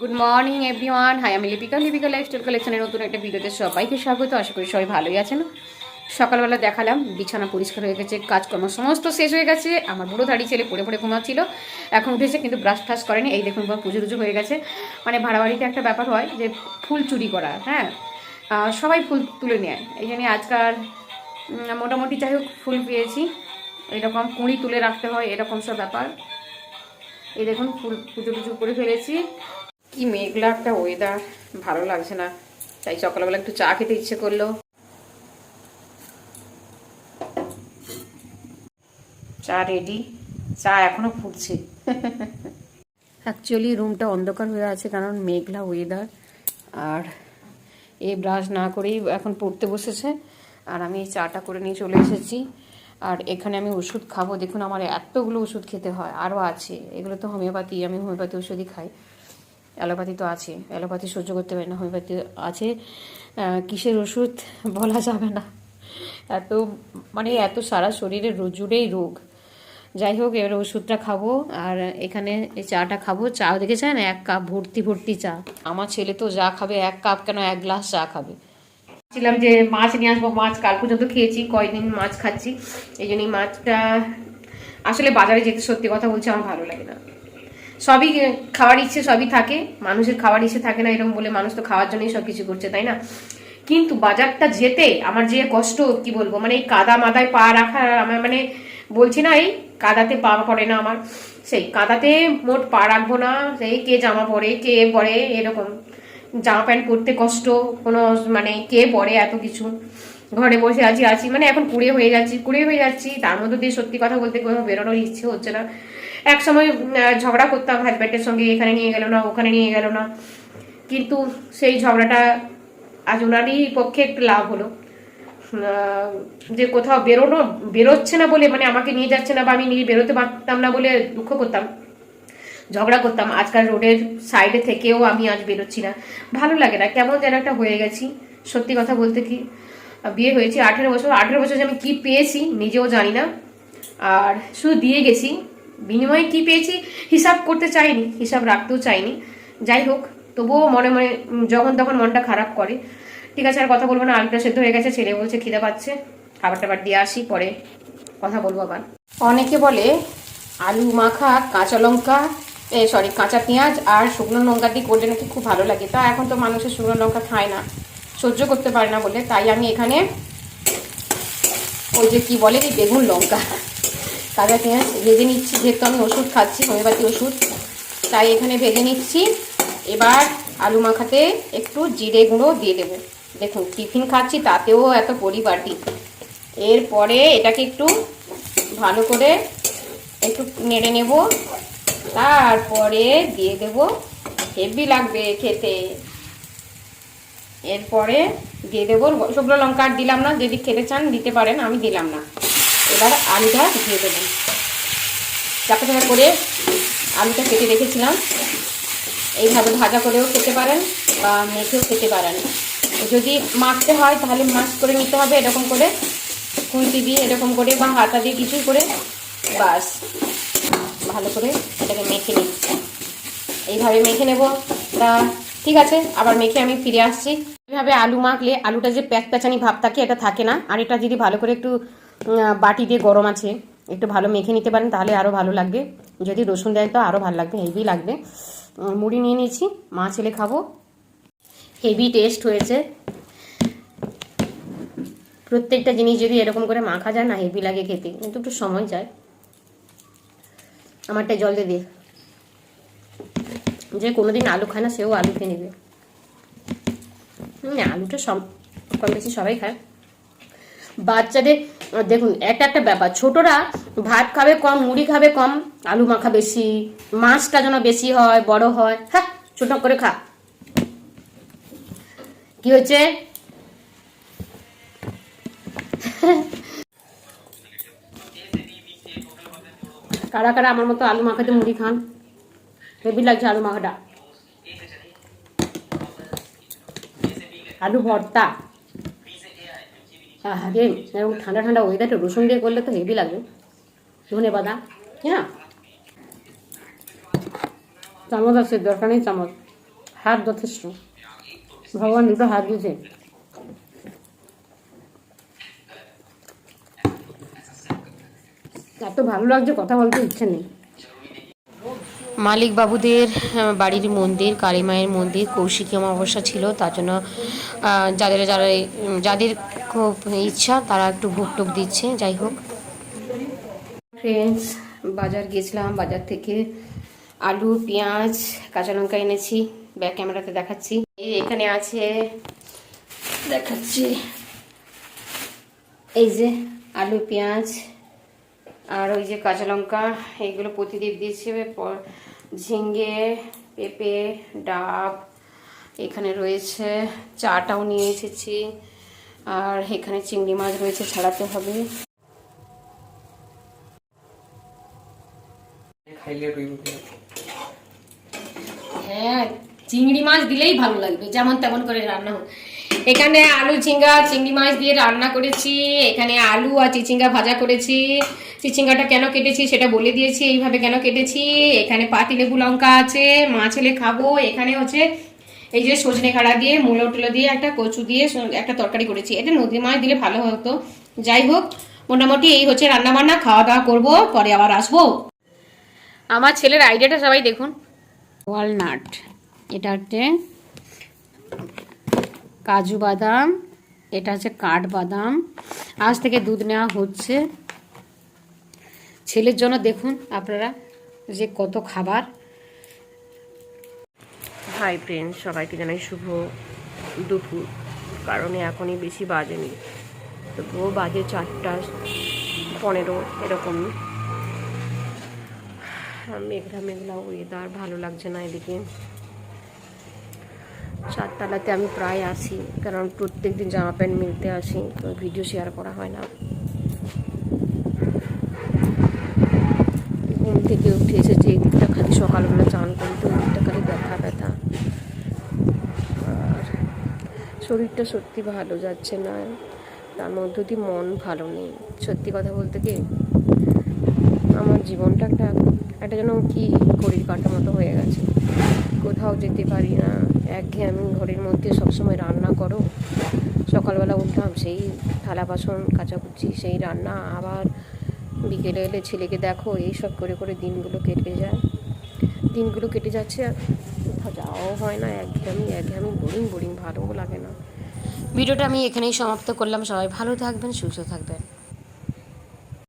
Good morning everyone high আমি Lipika. Lipika lifestyle কালেকশনের নতুন একটা ভিডিওতে সবাইকে স্বাগত। আশা করি সবাই ভালোই আছেন। সকালবেলা দেখালাম, বিছানা পরিষ্কার হয়ে গেছে, কাজকর্ম সমস্ত শেষ হয়ে গেছে। আমার বুড়ো দাড়ি ছেলে পড়ে পড়ে ঘুমাচ্ছিল। এখন উঠেছে, কিন্তু ব্রাশ টাশ করেনি। এই দেখুন পুজো টুজো হয়ে গেছে। মানে ভাড়া বাড়িতে একটা ব্যাপার হয় যে, ফুল চুরি করা হ্যাঁ? সবাই ফুল তুলে নেয়। এই জন্য আজকাল মোটামুটি যাই হোক, ফুল পেয়েছি। এরকম কুঁড়ি তুলে রাখতে হয়, এরকম সব ব্যাপার। এই দেখুন, ফুল পুজো টুজো করে ফেলেছি। কি মেঘলা একটা ওয়েদার ভালো লাগছে না। তাই সকালবেলা একটু চা খেতে ইচ্ছে করল। চা রেডি চা এখনও ফুটছে। অ্যাকচুয়ালি রুমটা অন্ধকার হয়ে আছে কারণ মেঘলা ওয়েদার আর এই ব্রাশ না করেই এখন পড়তে বসেছে। আর আমি চাটা করে নিয়ে চলে এসেছি। আর এখানে আমি ওষুধ খাব। দেখুন, আমার এতগুলো ওষুধ খেতে হয়। আরও আছে। এগুলো তো হোমিওপ্যাথি আমি হোমিওপ্যাথি ওষুধই খাই। অ্যালোপ্যাথি তো আছে, অ্যালোপ্যাথি সহ্য করতে পারি না, হোমিওপ্যাথি আছে। কিসের ওষুধ বলা যাবে না। এত মানে এত সারা শরীরে রো- জুড়েই রোগ। যাই হোক, এবার ওষুধটা খাব, আর এখানে এই চাটা খাব। চা, দেখেছেন? এক কাপ ভর্তি ভর্তি চা। আমার ছেলে তো যা খাবে, এক কাপ কেন এক গ্লাস চা খাবে? ছিলাম যে মাছ নিয়ে আসব, মাছ কাল পর্যন্ত খেয়েছি, কয়দিন মাছ খাচ্ছি। এই জন্য মাছটা আসলে বাজারে যেতে সত্যি কথা বলছি, আমার ভালো লাগে না। সবই খাওয়ার ইচ্ছে সবই থাকে, মানুষের খাওয়ার ইচ্ছে থাকে না এরকম বলে মানুষ তো খাওয়ার জন্যই সব কিছু করছে, তাই না? কিন্তু বাজারটা যেতে আমার যে কষ্ট, কি বলব মানে এই কাদা মাদায় পা রাখা, আমার মানে বলছি না এই কাদাতে পা পড়ে না আমার, সেই কাদাতে মোট পা রাখব না সেই কে জামা পরে, কে পরে, এরকম। জামা প্যান্ট পরতে কষ্ট, কোনো মানে কে পরে এত কিছু। ঘরে বসে আছি আছি মানে এখন কুড়ে হয়ে যাচ্ছি, কুড়ে হয়ে যাচ্ছি, তার মধ্যে দিয়ে সত্যি কথা বলতে কোনো বেরোনোর ইচ্ছে হচ্ছে না। এক সময় ঝগড়া করতাম হাজব্যান্ডের সঙ্গে, এখানে নিয়ে গেল না, ওখানে নিয়ে গেল না। কিন্তু সেই ঝগড়াটা আজ ওনারই পক্ষে একটু লাভ হলো। যে কোথাও বেরোনো, বেরোচ্ছে না বলে মানে আমাকে নিয়ে যাচ্ছে না বা আমি নিয়ে বেরোতে পারতাম না বলে দুঃখ করতাম, ঝগড়া করতাম। আজকাল রোডের সাইডে থেকেও আমি আজ বেরোচ্ছি না। ভালো লাগে না, কেমন যেন একটা হয়ে গেছি। সত্যি কথা বলতে কি বিয়ে হয়েছে আঠেরো বছর আঠেরো বছর যে আমি কি পেয়েছি নিজেও জানি না। আর শুধু দিয়ে গেছি বিনিময়ে কি পেয়েছি? হিসাব করতে চাইনি, হিসাব রাখতেও চাইনি। যাই হোক, তবুও মনে মনে যখন তখন মনটা খারাপ করে। ঠিক আছে, আর কথা বলব না আলুটা সেদ্ধ হয়ে গেছে, ছেলে বলছে খিদে পাচ্ছে। খাবার টাবার দিয়ে আসি, পরে কথা বলব আবার। অনেকে বলে আলু, মাখা, কাঁচা লঙ্কা, এ সরি কাঁচা পেঁয়াজ আর শুকনো লঙ্কা দিয়ে করলে নাকি খুব ভালো লাগে। তা এখন তো মানুষের শুকনো লঙ্কা খায় না, সহ্য করতে পারে না বলে। তাই আমি এখানে ওই যে কি বলে বেগুন লঙ্কা। কাঁচা পেঁয়াজ ভেজে নিচ্ছি, যেহেতু আমি ওষুধ খাচ্ছি হোমিওপ্যাথি ওষুধ। তাই এখানে ভেজে নিচ্ছি। এবার আলু মাখাতে একটু জিরে গুঁড়ো দিয়ে দেবো। দেখুন, টিফিন খাচ্ছি, তাতেও এত পরিপাটি। এরপরে এটাকে একটু ভালো করে একটু নেড়ে নেব। তারপরে দিয়ে দেব। হেভি লাগবে খেতে। এরপরে দিয়ে দেবো শুকনো লঙ্কা, আর দিলাম না। যদি খেতে চান, দিতে পারেন, আমি দিলাম না। এবার আলুটা দিয়ে দেবেন চাপা চাপা করে আলুটা কেটে রেখেছিলাম। এইভাবে ভাজা করেও খেতে পারেন বা মেখেও খেতে পারেন। যদি মাখতে হয় তাহলে মাছ করে নিতে হবে এরকম করে। খুঁটি দিয়ে এরকম করে বা হাতা দিয়ে কিছুই করে বাস ভালো করে এটাকে মেখে নিচ্ছি এইভাবে মেখে নেব। তা ঠিক আছে, আবার মেখে আমি ফিরে আসছি। এইভাবে আলু মাখলে আলুটা যে প্যাচ প্যাচানি ভাব থাকে, এটা থাকে না। আর এটা যদি ভালো করে একটু উম, বাটি দিয়ে গরম আছে। একটু ভালো মেখে নিতে পারেন তাহলে আরও ভালো লাগবে। যদি রসুন দেয় তো আরও ভালো লাগবে হেভি লাগবে। মুড়ি নিয়ে নিয়েছি মা ছেলে খাব। হেভি টেস্ট হয়েছে। প্রত্যেকটা জিনিস যদি এরকম করে মাখা যায় না হেভি লাগে খেতে কিন্তু একটু সময় যায়। আমারটা জল দিয়ে দিয়ে যে কোনোদিন আলু খায় না সেও আলু খেয়ে নেবে। আলুটা সব কম বেশি সবাই খায়। বাচ্চাদের দেখুন, একটা একটা ব্যাপার। ছোটরা ভাত খাবে কম, মুড়ি খাবে কম, আলু মাখা বেশি, মাছটা যেন বেশি হয়, বড় হয় হ্যাঁ ছোট করে খা। কি হয়েছে? কারা কারা আমার মতো আলু মাখাতে মুড়ি খান? হেভি লাগছে আলু মাখাটা। আলু ভর্তা। আরে এরকম ঠান্ডা ঠান্ডা ওয়েদারটা রসুন দিয়ে করলে তো হেভি লাগবে। ধনে বাদা হ্যাঁ? চামচ আছে, দরকার নেই চামচ। হাত যথেষ্ট। ভগবান দুটো হাত দিয়েছে। এত ভালো লাগছে, কথা বলতে ইচ্ছে নেই। মালিক বাবুদের বাড়ির মন্দির, কালী মায়ের মন্দির কৌশিকী অমাবস্যা ছিল, তার জন্য যাদের, যারা যাদের খুব ইচ্ছা, তারা একটু ভোগ টোক দিচ্ছে, যাই হোক। ফ্রেন্ডস বাজার গেছিলাম, বাজার থেকে আলু, পেঁয়াজ, কাঁচা লঙ্কা এনেছি ব্যাক ক্যামেরাতে দেখাচ্ছি। এই এখানে আছে, দেখাচ্ছি। এই যে আলু, পেঁয়াজ, আর ওই যে কাঁচা লঙ্কা এইগুলো প্রতিদিন দিয়েছে ঝিঙ্গে পেঁপে, ডাব, এখানে রয়েছে, চাটাও নিয়ে এসেছি। আর এখানে চিংড়ি মাছ রয়েছে ছাড়াতে হবে। হ্যাঁ চিংড়ি মাছ দিলেই ভালো লাগবে যেমন তেমন করে রান্না হোক। এখানে আলু ঝিঙ্গা চিংড়ি মাছ দিয়ে রান্না করেছি এখানে আলু আর চিচিঙ্গা ভাজা করেছি। চিচিঙ্গাটা কেন কেটেছি সেটা বলে দিয়েছি এইভাবে কেন কেটেছি? এখানে পাতি লেবু লঙ্কা আছে মাছ হলে খাব। এখানে হচ্ছে এই যে সজনে খাড়া দিয়ে, মূলো টুলো দিয়ে, একটা কচু দিয়ে একটা তরকারি করেছি। এটা নদী মাছ দিলে ভালো হতো। যাই হোক, মোটামুটি এই হচ্ছে রান্না বান্না খাওয়া দাওয়া করব, পরে আবার আসব। আমার ছেলের আইডিয়াটা সবাই দেখুন। ওয়ালনাট। এটা হচ্ছে কাজু বাদাম, এটা হচ্ছে কাঠ বাদাম। আজ থেকে দুধ নেওয়া হচ্ছে। ছেলের জন্য দেখুন আপনারা যে কত খাবার। হাই ফ্রেন্ড সবাইকে জানাই শুভ দুপুর। কারণে এখনই বেশি বাজেনি। তবুও বাজে চারটা পনেরো এরকম। মেঘলা মেঘলা ওয়েদার ভালো লাগছে না এদিকে। চারতলাতে আমি প্রায় আসি কারণ প্রত্যেক দিন জামা প্যান্ট মিলতে আসি, তো ভিডিও শেয়ার করা হয় না। ঘুম থেকে উঠে এসেছি এই দিকটা খালি সকালবেলা চান করতে দিকটা খালি ব্যথা ব্যথা আর শরীরটা সত্যি ভালো যাচ্ছে না। তার মধ্যে দিয়ে মন ভালো নেই। সত্যি কথা বলতে কি, আমার জীবনটা একটা একটা যেন কি ঘড়ির কাঁটা মতো হয়ে গেছে। কোথাও যেতে পারি না। একঘেয়ে আমি ঘরের মধ্যে সবসময় রান্না করো। সকালবেলা উঠলাম, সেই থালা বাসন, কাচাকুচি, সেই রান্না। আবার বিকেলে এলে ছেলেকে দেখো এই সব করে করে দিনগুলো কেটে যায়। দিনগুলো কেটে যাচ্ছে আর যাওয়াও হয় না, একঘেয়েমি একঘেয়েমি, বোরিং বোরিং ভালোও লাগে না। ভিডিওটা আমি এখানেই সমাপ্ত করলাম। সবাই ভালো থাকবেন, সুস্থ থাকবেন।